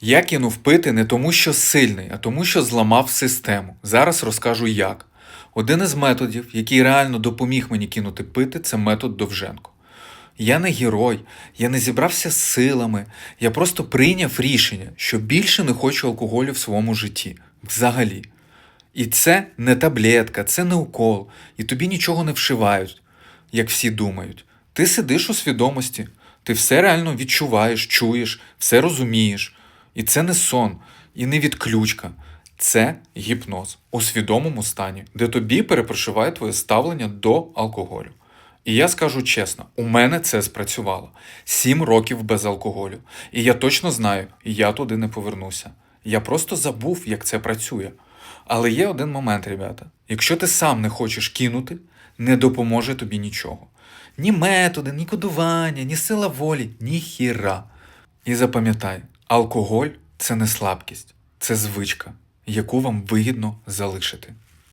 Я кинув пити не тому, що сильний, а тому, що зламав систему. Зараз розкажу як. Один із методів, який реально допоміг мені кинути пити, це метод Довженко. Я не герой, я не зібрався з силами, я просто прийняв рішення, що більше не хочу алкоголю в своєму житті. Взагалі. І це не таблетка, це не укол, і тобі нічого не вшивають, як всі думають. Ти сидиш у свідомості, ти все реально відчуваєш, чуєш, все розумієш. І це не сон, і не відключка. Це гіпноз у свідомому стані, де тобі перепрошиває твоє ставлення до алкоголю. І я скажу чесно, у мене це спрацювало. Сім років без алкоголю. І я точно знаю, я туди не повернуся. Я просто забув, як це працює. Але є один момент, ребята. Якщо ти сам не хочеш кинути, не допоможе тобі нічого. Ні методи, ні кодування, ні сила волі, ні хіра. І запам'ятай, алкоголь це не слабкість, це звичка, яку вам вигідно залишити.